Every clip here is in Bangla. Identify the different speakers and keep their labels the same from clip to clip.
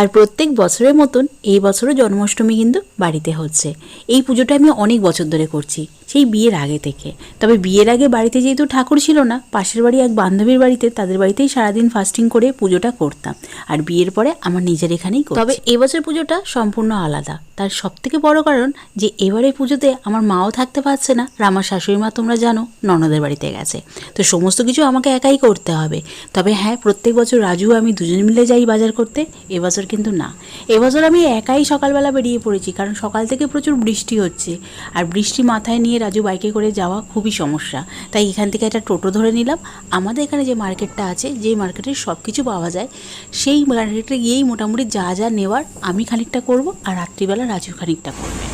Speaker 1: আর প্রত্যেক বছরের মতন এই বছরও জন্মাষ্টমী কিন্তু বাড়িতে হচ্ছে। এই পুজোটা আমি অনেক বছর ধরে করছি, সেই বিয়ের আগে থেকে। তবে বিয়ের আগে বাড়িতে যেহেতু ঠাকুর ছিল না, পাশের বাড়ি এক বান্ধবীর বাড়িতে তাদের বাড়িতেই সারাদিন ফাস্টিং করে পুজোটা করতাম। আর বিয়ের পরে আমার নিজের এখানেই। তবে এবছর পুজোটা সম্পূর্ণ আলাদা। তার সব থেকে বড় কারণ যে এবারে পুজোতে আমার মাও থাকতে পারছে না। আর আমার শাশুড়ি মা তোমরা জানো, ননদের বাড়িতে গেছে। তো সমস্ত কিছু আমাকে একাই করতে হবে। তবে হ্যাঁ প্রত্যেক বছর রাজু আমি দুজন মিলে যাই বাজার করতে। এবছর কিন্তু না। এবছর আমি একাই সকালবেলা বেরিয়ে পড়েছি, কারণ সকাল থেকে প্রচুর বৃষ্টি হচ্ছে। আর বৃষ্টি মাথায় নিয়ে রাজু বাইকে করে যাওয়া খুবই সমস্যা। তাই এখান থেকে একটা টোটো ধরে নিলাম। আমাদের এখানে যে মার্কেটটা আছে যে মার্কেটে সব কিছু পাওয়া যায়, সেই মার্কেটে গিয়েই মোটামুটি যা যা নেওয়ার আমি খানিকটা করব, আর রাত্রিবেলা রাজু খানিকটা করবে।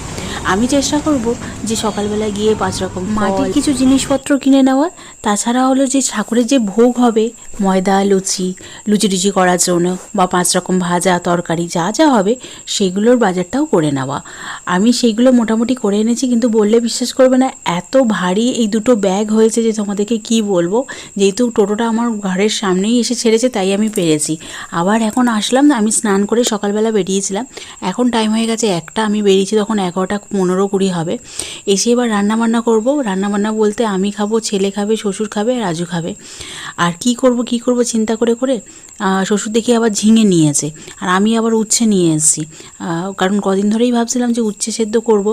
Speaker 1: আমি চেষ্টা করব যে সকালবেলা গিয়ে পাঁচ রকম মাটির কিছু জিনিসপত্র কিনে নেওয়ার। তাছাড়া হলো যে ঠাকুরের যে ভোগ হবে, ময়দা, লুচি লুচি টুচি করার জন্য বা পাঁচ রকম ভাজা, তরকারি, যা যা হবে, সেগুলোর বাজারটাও করে নেওয়া। আমি সেইগুলো মোটামুটি করে এনেছি, কিন্তু বললে বিশ্বাস করবে না, এত ভারী এই দুটো ব্যাগ হয়েছে যে তোমাদেরকে কি বলব? যেহেতু টোটোটা আমার ঘরের সামনেই এসে ছেড়েছে, তাই আমি পেরেছি। আবার এখন আসলাম না, আমি স্নান করে সকালবেলা বেরিয়েছিলাম। এখন টাইম হয়ে গেছে একটা, আমি বেরিয়েছি তখন এগারোটা পনেরো কুড়ি হবে। এসে এবার রান্নাবান্না করব। রান্না বান্না বলতে আমি খাব, ছেলে খাবে, শ্বশুর খাবে, রাজু খাবে। আর কি করব কি করব চিন্তা করে করে শ্বশুর দেখি আবার ঝিঙে নিয়েছে। আর আমি আবার উচ্ছে নিয়ে এসেছি। কারণ কদিন ধরেই ভাবছিলাম যে উচ্ছে সেদ্ধ করব।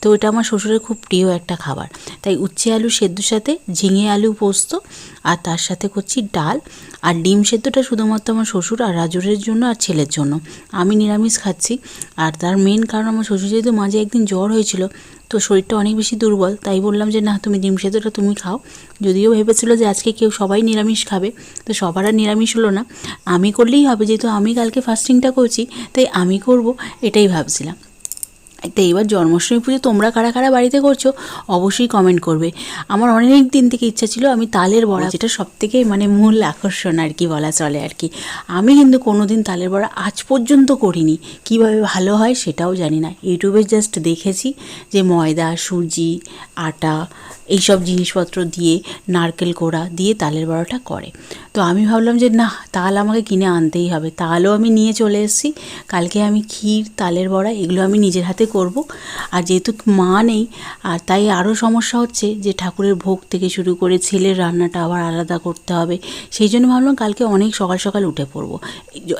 Speaker 1: তো এটা আমার শ্বশুরের খুব প্রিয় একটা খাবার। তাই উচ্ছে আলু সেদ্ধর সাথে, ঝিঙে আলু পোস্ত আর তার সাথে করছি ডাল। আর ডিম সেদ্ধটা শুধুমাত্র আমার শ্বশুর আর রাজুরের জন্য আর ছেলের জন্য। আমি নিরামিষ খাচ্ছি। আর তার মেন কারণ আমার শ্বশুর যেহেতু মাঝে একদিন জ্বর হয়েছিল, তো শরীরটা অনেক বেশি দুর্বল, তাই বললাম যে, না, তুমি ডিম সেদ্ধটা তুমি খাও। যদিও ভেবেছিল যে, আজকে কেউ সবাই নিরামিষ খাবে। তো সবার আর নিরামিষ হলো না। আমি করলেই হবে, যেহেতু আমি কালকে ফাস্টিংটা করছি, তাই আমি করব, এটাই ভাবছিলাম। তো এইবার জন্মাষ্টমী পুজো তোমরা কারা কারা বাড়িতে করছ, অবশ্যই কমেন্ট করবে। আমার অনেক দিন থেকে ইচ্ছা ছিল আমি তালের বড়া, যেটা সব থেকে মানে মূল আকর্ষণ আর কি বলা চলে আর কি। আমি কিন্তু কোনো দিন তালের বড়া আজ পর্যন্ত করিনি। কীভাবে ভালো হয় সেটাও জানি না। ইউটিউবে জাস্ট দেখেছি যে ময়দা, সুজি, আটা এইসব জিনিসপত্র দিয়ে নারকেল কোড়া দিয়ে তালের বড়াটা করে। তো আমি ভাবলাম যে না তাল আমাকে কিনে আনতেই হবে। তালও আমি নিয়ে চলে এসেছি। কালকে আমি ক্ষীর তালের বড়া এগুলো আমি নিজের হাতে করব। আর যেহেতু মা নেই আর তাই আরও সমস্যা হচ্ছে যে ঠাকুরের ভোগ থেকে শুরু করে ছেলের রান্নাটা আবার আলাদা করতে হবে। সেই জন্য ভাবলাম কালকে অনেক সকাল সকাল উঠে পড়ব।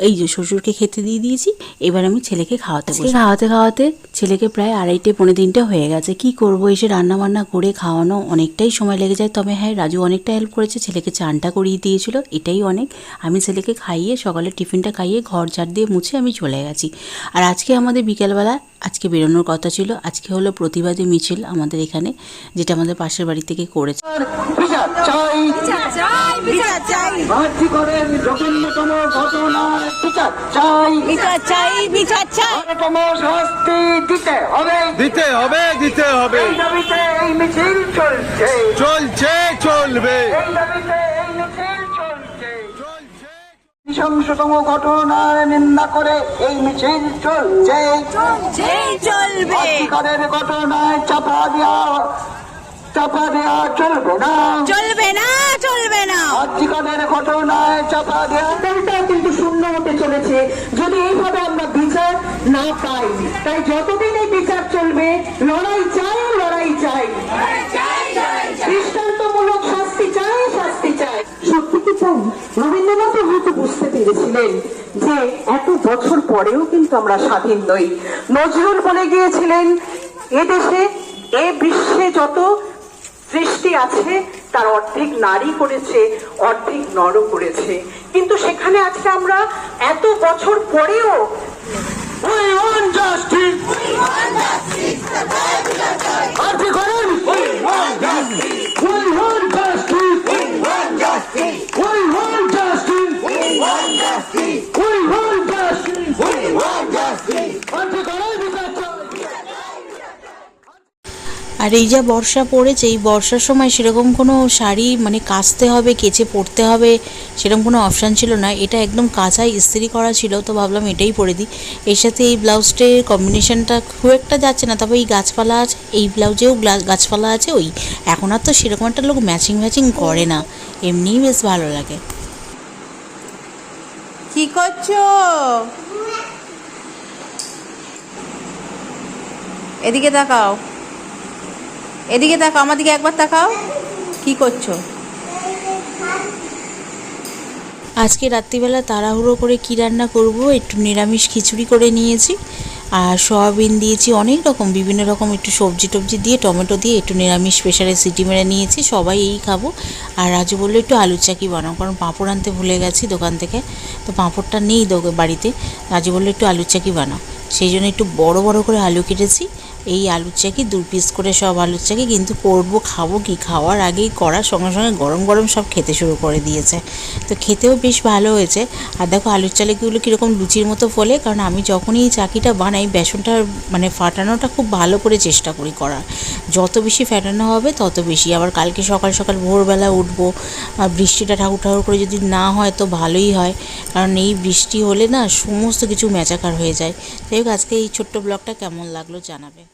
Speaker 1: এই যে- শ্বশুরকে খেতে দিয়ে দিয়েছি এবার আমি ছেলেকে খাওয়াতে বসে খাওয়াতে খাওয়াতে ছেলেকে প্রায় আড়াইটে পৌনে তিনটে হয়ে গেছে। কি করব? এসে রান্না বান্না করে খাওয়ানো অনেকটাই সময় লেগে যায়। তবে হ্যাঁ রাজু অনেকটা হেল্প করেছে। ছেলেকে চানটা করিয়ে দিয়েছিল। এটাই অনেক। আমি ছেলেকে খাইয়ে সকালে টিফিনটা খাইয়ে ঘর ঝাড় দিয়ে মুছে আমি চলে গেছি। আর আজকে আমাদের বিকেলবেলা আজকে বেরোনোর কথা ছিল। আজকে হলো প্রতিবাদী মিছিল আমাদের এখানে যেটা আমাদের পাশের বাড়ি থেকে করেছে।
Speaker 2: দিতে হবে
Speaker 3: দিতে হবে। দিতে হবে
Speaker 2: এই দাবিতে এই মিছিল চলছে।
Speaker 3: চলছে চলবে।
Speaker 2: নৃশংসতম ঘটনার নিন্দা করে এই মিছিল চলছে।
Speaker 4: চলবে।
Speaker 2: ঘটনায় চাপা দেওয়া চাপা দেওয়া চলবে না।
Speaker 4: চলবে না চলবে না।
Speaker 2: ঘটনায় চাপা দেওয়া
Speaker 5: কিন্তু শূন্য হতে চলেছে। যদি এইভাবে আমরা বিচার না পাই তাই যতদিন এই বিচার চলবে লড়াই চাই লড়াই চাই। পেরেছিলেন যে, এত বছর পরেও কিন্তু আমরা স্বাধীন নই। নজরুল বলে গিয়েছিলেন এদেশে এ বিশ্বে যত সৃষ্টি আছে, তার অর্ধেক নারী করেছে, অর্ধেক নর করেছে। কিন্তু সেখানে আজকে আমরা এত বছর পরেও
Speaker 1: আর এই যা বর্ষা পড়েছে, এই বর্ষার সময় সেরকম কোনো শাড়ি মানে কাচতে হবে, কেচে পরতে হবে, সেরকম কোনো অপশান ছিল না। এটা একদম কাঁচাই ইস্ত্রি করা ছিল, তো ভাবলাম এটাই পরে দিই। এর সাথে এই ব্লাউজটির কম্বিনেশনটা খুব একটা যাচ্ছে না, তবে এই গাছপালা আছে, এই ব্লাউজেও গাছপালা আছে, ওই এখন আর তো সেরকম একটা লোক ম্যাচিং ম্যাচিং করে না, এমনিই বেশ ভালো লাগে।
Speaker 4: কি করছ? এদিকে তাকাও। এদিকে তাকাও আমার দিকে একবার তাকাও। কি করছ?
Speaker 1: আজকে রাত্রিবেলা তাড়াহুড়ো করে কী রান্না করব? একটু নিরামিষ খিচুড়ি করে নিয়েছি, আর সয়াবিন দিয়েছি অনেক রকম, বিভিন্ন রকম একটু সবজি টবজি দিয়ে, টমেটো দিয়ে, একটু নিরামিষ প্রেশারে সিটি মেরে নিয়েছি, সবাই এই খাব। আর রাজু বলল একটু আলুর চাকি বানাও, কারণ পাঁপড় আনতে ভুলে গেছি দোকান থেকে, তো পাঁপড়টা নেই বাড়িতে। রাজু বলল একটু আলুর চাকি বানাও, সেই জন্য একটু বড় বড় করে আলু কেটেছি এই আলুর চাকি, দু পিস করে সব আলুর চাকি, কিন্তু করব, খাব কি? খাওয়ার আগেই করার সঙ্গে সঙ্গে গরম গরম সব খেতে শুরু করে দিয়েছে। তো খেতেও বেশ ভালো হয়েছে। আর দেখো আলুর চালিগুলো কীরকম লুচির মতো ফলে, কারণ আমি যখনই এই চাকিটা বানাই, বেসনটা মানে ফাটানোটা খুব ভালো করে চেষ্টা করি করার। যত বেশি ফাটানো হবে, তত বেশি। আবার কালকে সকাল সকাল ভোরবেলা উঠবো, আর বৃষ্টিটা ঠাকুর ঠাকুর করে যদি না হয়, তো ভালোই হয়। কারণ এই বৃষ্টি হলে না, সমস্ত কিছু ম্যাচাকার হয়ে যায়। যাই হোক, আজকে এই ছোট্ট ব্লগটা কেমন লাগল জানাবে।